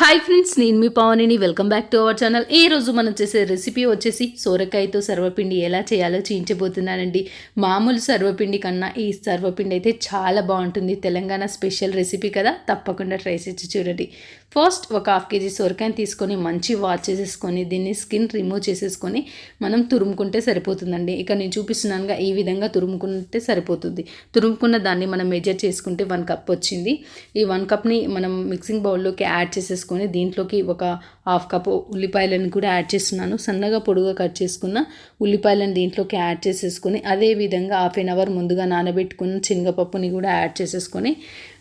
Hi friends నేను మీ పవనిని. Welcome back to our channel ఈ రోజు మనం చేసే రెసిపీ వచ్చేసి సోరకాయతో సర్వపిండి ఎలా చేయాలో చేయించబోతున్నానండి మామూలు సర్వపిండి కన్నా ఈ సర్వపిండి అయితే చాలా బాగుంటుంది. తెలంగాణ స్పెషల్ రెసిపీ కదా తప్పకుండా ట్రై చేసి చూడండి. ఫస్ట్ ఒక హాఫ్ కేజీ సొరకాయని తీసుకొని మంచి వాష్ చేసేసుకొని దీన్ని స్కిన్ రిమూవ్ చేసేసుకొని మనం తురుముకుంటే సరిపోతుందండి. ఇక నేను చూపిస్తున్నానుగా ఈ విధంగా తురుముకుంటే సరిపోతుంది. తురుముకున్న దాన్ని మనం మెజర్ చేసుకుంటే వన్ కప్ వచ్చింది. ఈ వన్ కప్ని మనం మిక్సింగ్ బౌల్లోకి యాడ్ చేసేసుకొని దీంట్లోకి ఒక హాఫ్ కప్ ఉల్లిపాయలను కూడా యాడ్ చేస్తున్నాను. సన్నగా పొడుగా కట్ చేసుకున్న ఉల్లిపాయలను దీంట్లోకి యాడ్ చేసేసుకొని అదే విధంగా హాఫ్ ఎన్ అవర్ ముందుగా నానబెట్టుకున్న శనగపప్పుని కూడా యాడ్ చేసేసుకొని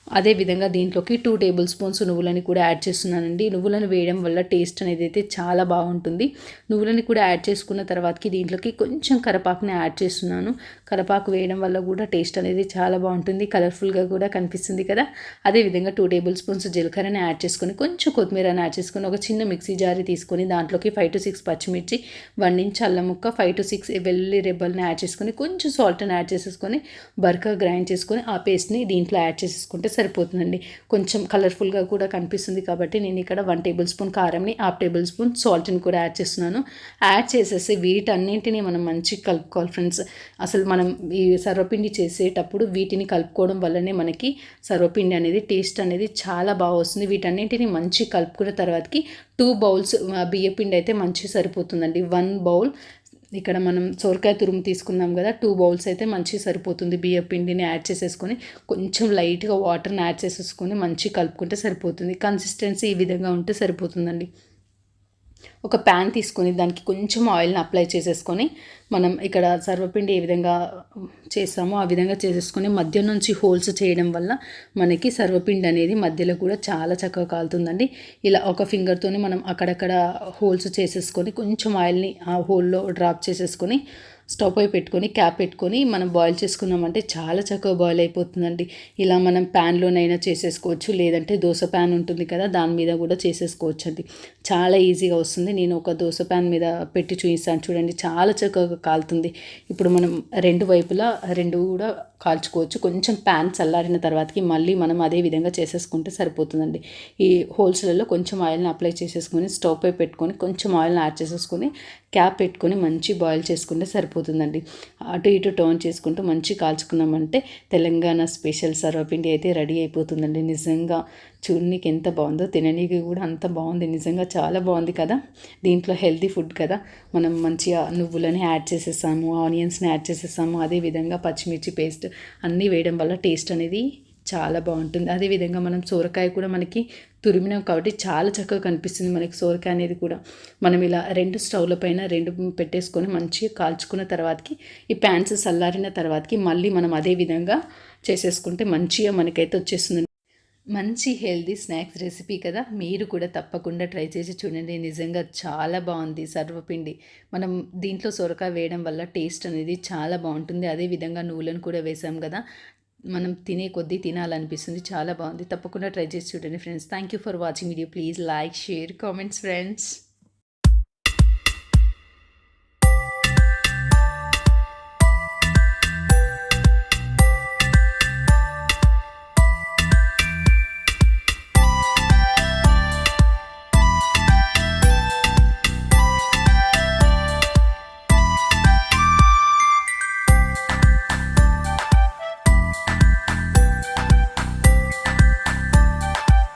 అదే విధంగా దీంట్లోకి టూ టేబుల్ స్పూన్స్ నువ్వులని కూడా యాడ్ చేస్తున్నానండి. నువ్వులను వేయడం వల్ల టేస్ట్ అనేది అయితే చాలా బాగుంటుంది. నువ్వులని కూడా యాడ్ చేసుకున్న తర్వాతకి దీంట్లోకి కొంచెం కరపాకుని యాడ్ చేస్తున్నాను. కరపాకు వేయడం వల్ల కూడా టేస్ట్ అనేది చాలా బాగుంటుంది. కలర్ఫుల్గా కూడా కనిపిస్తుంది కదా. అదే విధంగా టూ టేబుల్ స్పూన్స్ జీలకర్రని యాడ్ చేసుకొని కొంచెం కొత్తిమీరని యాడ్ చేసుకొని ఒక చిన్న మిక్సీ జారి తీసుకొని దాంట్లోకి ఫైవ్ టు సిక్స్ పచ్చిమిర్చి వన్ ఇంచ్ అల్లం ముక్క ఫైవ్ టు సిక్స్ వెల్లుల్లి రెబ్బల్ని యాడ్ చేసుకొని కొంచెం సాల్ట్ని యాడ్ చేసేసుకొని బర్కా గ్రైండ్ చేసుకొని ఆ పేస్ట్ని దీంట్లో యాడ్ చేసేసుకుంటే సరిపోతుందండి. కొంచెం కలర్ఫుల్గా కూడా కనిపిస్తుంది కాబట్టి నేను ఇక్కడ వన్ టేబుల్ స్పూన్ కారంని హాఫ్ టేబుల్ స్పూన్ సాల్ట్ని కూడా యాడ్ చేస్తున్నాను. యాడ్ చేసేసి వీటన్నింటినీ మనం మంచిగా కలుపుకోవాలి ఫ్రెండ్స్ అసలు మనం ఈ సర్వపిండి చేసేటప్పుడు వీటిని కలుపుకోవడం వల్లనే మనకి సర్వపిండి అనేది టేస్ట్ అనేది చాలా బాగా వస్తుంది. వీటన్నింటిని మంచి కలుపుకున్న తర్వాతకి టూ బౌల్స్ బియ్యపిండి అయితే మంచిగా సరిపోతుందండి. వన్ బౌల్ ఇక్కడ మనం సొరకాయ తురుము తీసుకున్నాం కదా. టూ బౌల్స్ అయితే మంచిగా సరిపోతుంది. బియ్య పిండిని యాడ్ చేసేసుకొని కొంచెం లైట్గా వాటర్ని యాడ్ చేసేసుకొని మంచిగా కలుపుకుంటే సరిపోతుంది. కన్సిస్టెన్సీ ఈ విధంగా ఉంటే సరిపోతుందండి. ఒక ప్యాన్ తీసుకొని దానికి కొంచెం ఆయిల్ని అప్లై చేసేసుకొని మనం ఇక్కడ సర్వపిండి ఏ విధంగా చేస్తామో ఆ విధంగా చేసేసుకొని మధ్య నుంచి హోల్స్ చేయడం వల్ల మనకి సర్వపిండి అనేది మధ్యలో కూడా చాలా చక్కగా కాలుతుందండి. ఇలా ఒక ఫింగర్తోనే మనం అక్కడక్కడ హోల్స్ చేసేసుకొని కొంచెం ఆయిల్ని ఆ హోల్లో డ్రాప్ చేసేసుకొని స్టవ్ పై పెట్టుకొని క్యాప్ పెట్టుకొని మనం బాయిల్ చేసుకున్నామంటే చాలా చక్కగా బాయిల్ అయిపోతుందండి. ఇలా మనం ప్యాన్లోనైనా చేసేసుకోవచ్చు లేదంటే దోశ ప్యాన్ ఉంటుంది కదా దాని మీద కూడా చేసేసుకోవచ్చు అండి చాలా ఈజీగా వస్తుంది. నేను ఒక దోశ ప్యాన్ మీద పెట్టి చూపిస్తాను చూడండి. చాలా చక్కగా కాలుతుంది. ఇప్పుడు మనం రెండు వైపులా రెండు కూడా కాల్చుకోవచ్చు. కొంచెం ప్యాన్ చల్లారిన తర్వాతకి మళ్ళీ మనం అదే విధంగా చేసేసుకుంటే సరిపోతుందండి. ఈ హోల్స్లలో కొంచెం ఆయిల్ని అప్లై చేసేసుకొని స్టవ్ పై పెట్టుకొని కొంచెం ఆయిల్ని యాడ్ చేసేసుకొని క్యాప్ పెట్టుకొని మంచి బాయిల్ చేసుకుంటే సరిపోతుంది. సరిపోతుందండి అటు ఇటు టర్న్ చేసుకుంటూ మంచి కాల్చుకున్నామంటే తెలంగాణ స్పెషల్ సర్వపిండి అయితే రెడీ అయిపోతుందండి. నిజంగా చూడనీకి ఎంత బాగుందో తిననీకి కూడా అంత బాగుంది. నిజంగా చాలా బాగుంది కదా. దీంట్లో హెల్తీ ఫుడ్ కదా. మనం మంచిగా నువ్వులని యాడ్ చేసేసాము ఆనియన్స్ని యాడ్ చేసేసాము అదేవిధంగా పచ్చిమిర్చి పేస్ట్ అన్నీ వేయడం వల్ల టేస్ట్ అనేది చాలా బాగుంటుంది. అదేవిధంగా మనం సోరకాయ కూడా మనకి తురిమినాం కాబట్టి చాలా చక్కగా కనిపిస్తుంది మనకి సోరకాయ అనేది కూడా. మనం ఇలా రెండు స్టవ్ల పైన రెండు పెట్టేసుకొని మంచిగా కాల్చుకున్న తర్వాతకి ఈ ప్యాన్స్ చల్లారిన తర్వాతకి మళ్ళీ మనం అదే విధంగా చేసేసుకుంటే మంచిగా మనకైతే వచ్చేస్తుంది. మంచి హెల్దీ స్నాక్స్ రెసిపీ కదా. మీరు కూడా తప్పకుండా ట్రై చేసి చూడండి. నిజంగా చాలా బాగుంది సర్వపిండి. మనం దీంట్లో సొరకాయ వేయడం వల్ల టేస్ట్ అనేది చాలా బాగుంటుంది. అదేవిధంగా నూలను కూడా వేసాం కదా. మనం తినే కొద్దీ తినాలనిపిస్తుంది. చాలా బాగుంది. తప్పకుండా ట్రై చేసి చూడండి friends. Thank you for watching video please like share comments friends